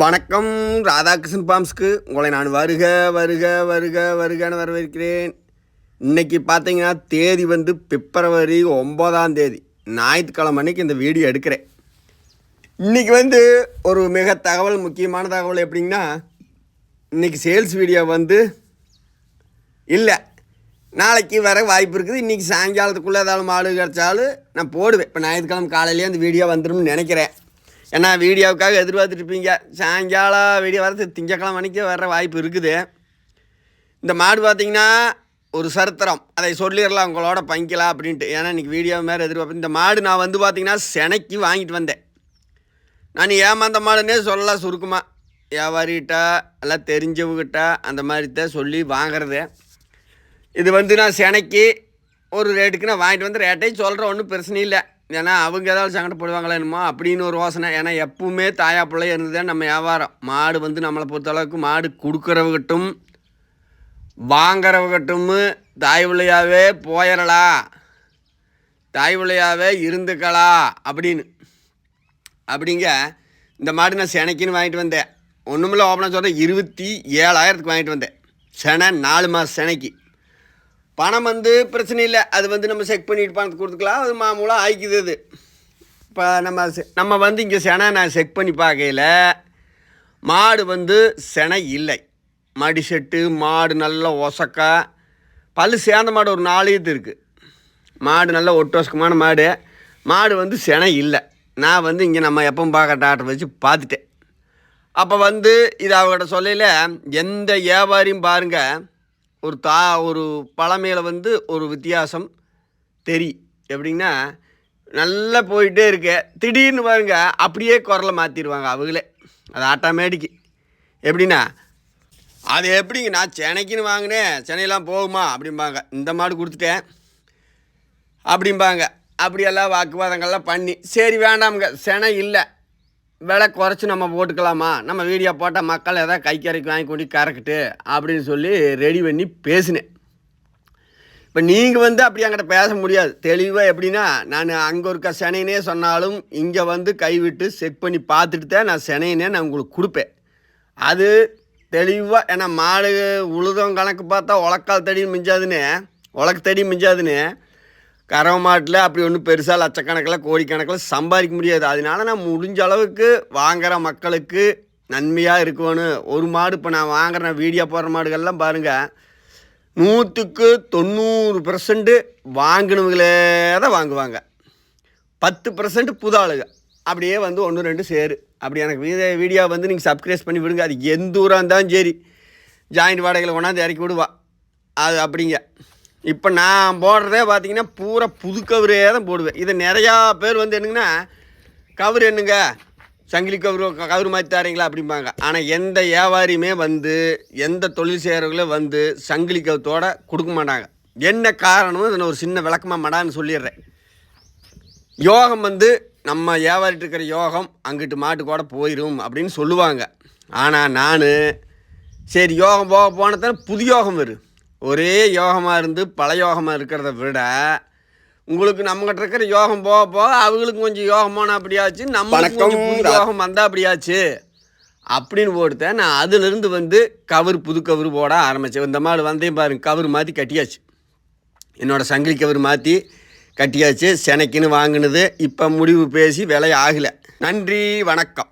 வணக்கம். ராதாகிருஷ்ணன் பாம்ஸ்க்கு உங்களை நான் வருக வருக வருக வருகன்னு வரவேற்கிறேன். இன்னைக்கு பார்த்தீங்கன்னா தேதி வந்து பிப்ரவரி ஒம்பதாம் தேதி. ஞாயிற்றுக்கிழமை அன்றைக்கி இந்த வீடியோ எடுக்கிறேன். இன்றைக்கி வந்து ஒரு மிக தகவல் முக்கியமான தகவல் எப்படிங்கன்னா இன்றைக்கி சேல்ஸ் வீடியோ வந்து இல்லை. நாளைக்கு வர வாய்ப்பு இருக்குது. இன்றைக்கி சாயங்காலத்துக்குள்ளே ஏதாவது மாடு கிடச்சாலும் நான் போடுவேன். இப்போ ஞாயிற்றுக்கிழமை காலையிலேயே அந்த வீடியோ வந்துடும்னு நினைக்கிறேன். ஏன்னா வீடியோவுக்காக எதிர்பார்த்துட்ருப்பீங்க. சாயங்காலம் வீடியோ வரது திங்கக்கிழமை மணிக்கு வர வாய்ப்பு இருக்குது. இந்த மாடு பார்த்தீங்கன்னா ஒரு சரித்திரம். அதை சொல்லிடலாம் உங்களோட பங்கிக்கலாம் அப்படின்ட்டு. ஏன்னா இன்றைக்கி வீடியோ மேலே எதிர்பார்ப்பேன் இந்த மாடு நான் வந்து பார்த்திங்கன்னா செனைக்கு வாங்கிட்டு வந்தேன். நான் ஏமாந்த மாடுன்னே சொல்லலாம் சுருக்கமாக வியாபாரிகிட்ட எல்லாம் தெரிஞ்சவங்கிட்ட அந்த மாதிரி தான் சொல்லி வாங்குறது. இது வந்து நான் செனைக்கு ஒரு ரேட்டுக்கு நான் வாங்கிட்டு வந்து ரேட்டையும் சொல்கிறேன் ஒன்றும் பிரச்சனை இல்லை. ஏன்னா அவங்க ஏதாவது சங்கடப்படுவாங்களா என்னமோ அப்படின்னு ஒரு யோசனை. ஏன்னா எப்பவுமே தாயா பிள்ளை இருந்ததே நம்ம வியாபாரம். மாடு வந்து நம்மளை பொறுத்தளவுக்கு மாடு கொடுக்குறவகட்டும் வாங்குறவகட்டும் தாய் பிள்ளையாவே போயிடலாம் தாய் பிள்ளையாவே இருந்துக்கலா அப்படின்னு. அப்படிங்க இந்த மாடு நான் செனைக்குன்னு வாங்கிட்டு வந்தேன். ஒன்றுமில்ல ஓப்பனாக சொல்கிறேன் இருபத்தி ஏழாயிரத்துக்கு வாங்கிட்டு வந்தேன். செனை நாலு மாதம் செனைக்கு. பணம் வந்து பிரச்சனை இல்லை. அது வந்து நம்ம செக் பண்ணிட்டு பணத்தை கொடுத்துக்கலாம். அது மாமூலாக ஆய்க்குது அது. இப்போ நம்ம நம்ம வந்து இங்கே செனை நான் செக் பண்ணி பார்க்கையில் மாடு வந்து செனை இல்லை. மடி செட்டு மாடு நல்லா ஒசக்கா. பல்லு சேர்ந்த மாடு ஒரு நாலு இருக்குது மாடு நல்ல ஒட்டோசக்கமான மாடு. மாடு வந்து செனை இல்லை. நான் வந்து இங்கே நம்ம எப்பவும் பார்க்குற டாக்டர் வச்சு பார்த்துட்டேன். அப்போ வந்து இது அவகிட்ட சொல்லல எந்த வியாபாரியும் பாருங்கள் ஒரு தா ஒரு பழமையில் வந்து ஒரு வித்தியாசம் தெரியும் எப்படின்னா நல்லா போயிட்டே இருக்க. திடீர்னு பாருங்க அப்படியே குரலை மாற்றிடுவாங்க அவங்களே. அது ஆட்டோமேட்டிக்கு எப்படின்னா அது எப்படிங்க நான் சென்னைக்குன்னு வாங்கினேன் சென்னையெல்லாம் போகுமா அப்படிம்பாங்க. இந்த மாடு கொடுத்துட்டேன் அப்படிம்பாங்க. அப்படியெல்லாம் வாக்குவாதங்கள்லாம் பண்ணி. சரி வேண்டாமுங்க செனை இல்லை. விலை குறைச்சி நம்ம போட்டுக்கலாமா? நம்ம வீடியோ போட்டால் மக்கள் எதாவது கை கரைக்கு வாங்கி கொண்டு கறக்கட்டு அப்படின்னு சொல்லி ரெடி பண்ணி பேசினேன். இப்போ நீங்கள் வந்து அப்படி என்கிட்ட பேச முடியாது. தெளிவாக எப்படின்னா நான் அங்கே இருக்க செனைனே சொன்னாலும் இங்கே வந்து கைவிட்டு செக் பண்ணி பார்த்துட்டு தான் நான் செனைனே நான் உங்களுக்கு கொடுப்பேன். அது தெளிவாக ஏன்னா மாடு உழுதம் கணக்கு பார்த்தா உலக்கால் தடி மிஞ்சாதுன்னு உலக்கு தடி மிஞ்சாதுன்னு கறவை மாட்டில் அப்படி ஒன்றும் பெருசாக லட்சக்கணக்கில் கோடிக்கணக்கில் சம்பாதிக்க முடியாது. அதனால நான் முடிஞ்ச அளவுக்கு வாங்குகிற மக்களுக்கு நன்மையாக இருக்கணும் ஒரு மாடு இப்போ நான் வாங்குறேன் வீடியோ போடுற மாடுகள்லாம் பாருங்கள் நூற்றுக்கு தொண்ணூறு பர்சன்ட்டு வாங்கினவங்களே தான் வாங்குவாங்க. பத்து பர்சன்ட் புது ஆளுங்க. அப்படியே வந்து ஒன்று ரெண்டு சேரு. அப்படி எனக்கு வீடியோ வீடியோ வந்து நீங்கள் சப்ஸ்கிரைப் பண்ணி விடுங்க. அது எந்த ஊராக இருந்தாலும் சரி. ஜாயிண்ட் வாடகையில் கொண்டாந்து இறக்கி விடுவா. அது அப்படிங்க. இப்போ நான் போடுறதே பார்த்தீங்கன்னா பூரா புது கவரே தான் போடுவேன். இதை நிறையா பேர் வந்து என்னங்கன்னா கவர் என்னங்க? சங்கிலி கவர் கவுரு மாதிரி தரீங்களா? அப்படிம்பாங்க. ஆனால் எந்த வியாபாரியுமே வந்து எந்த தொழில் செய்கிறவங்களும் வந்து சங்கிலி கவுத்தோட கொடுக்க மாட்டாங்க. என்ன காரணமும் இதை நான் ஒரு சின்ன விளக்கமாக மடான்னு சொல்லிடுறேன். யோகம் வந்து நம்ம வியாபாரிட்டு இருக்கிற யோகம் அங்கிட்டு மாட்டு கூட போயிடும் அப்படின்னு சொல்லுவாங்க. ஆனால் நான் சரி யோகம் போக போனதான புது யோகம் வரும் ஒரே யோகமாக இருந்து பல யோகமாக இருக்கிறத விட உங்களுக்கு நம்மகிட்ட இருக்கிற யோகம் போக போக அவங்களுக்கு கொஞ்சம் யோகம் போனால் அப்படியாச்சு நம்ம கொஞ்சம் புது யோகம் வந்தால் அப்படியாச்சு அப்படின்னு போட்டுத்தேன் நான் அதிலிருந்து வந்து கவர் புது கவர் போட ஆரம்பித்தேன் இந்த மாடு வந்தையும் பாருங்க கவர் மாற்றி கட்டியாச்சு. என்னோட சங்கிலி கவர் மாற்றி கட்டியாச்சு. செனைக்குன்னு வாங்கினது. இப்போ முடிவு பேசி விலை ஆகலை. நன்றி வணக்கம்.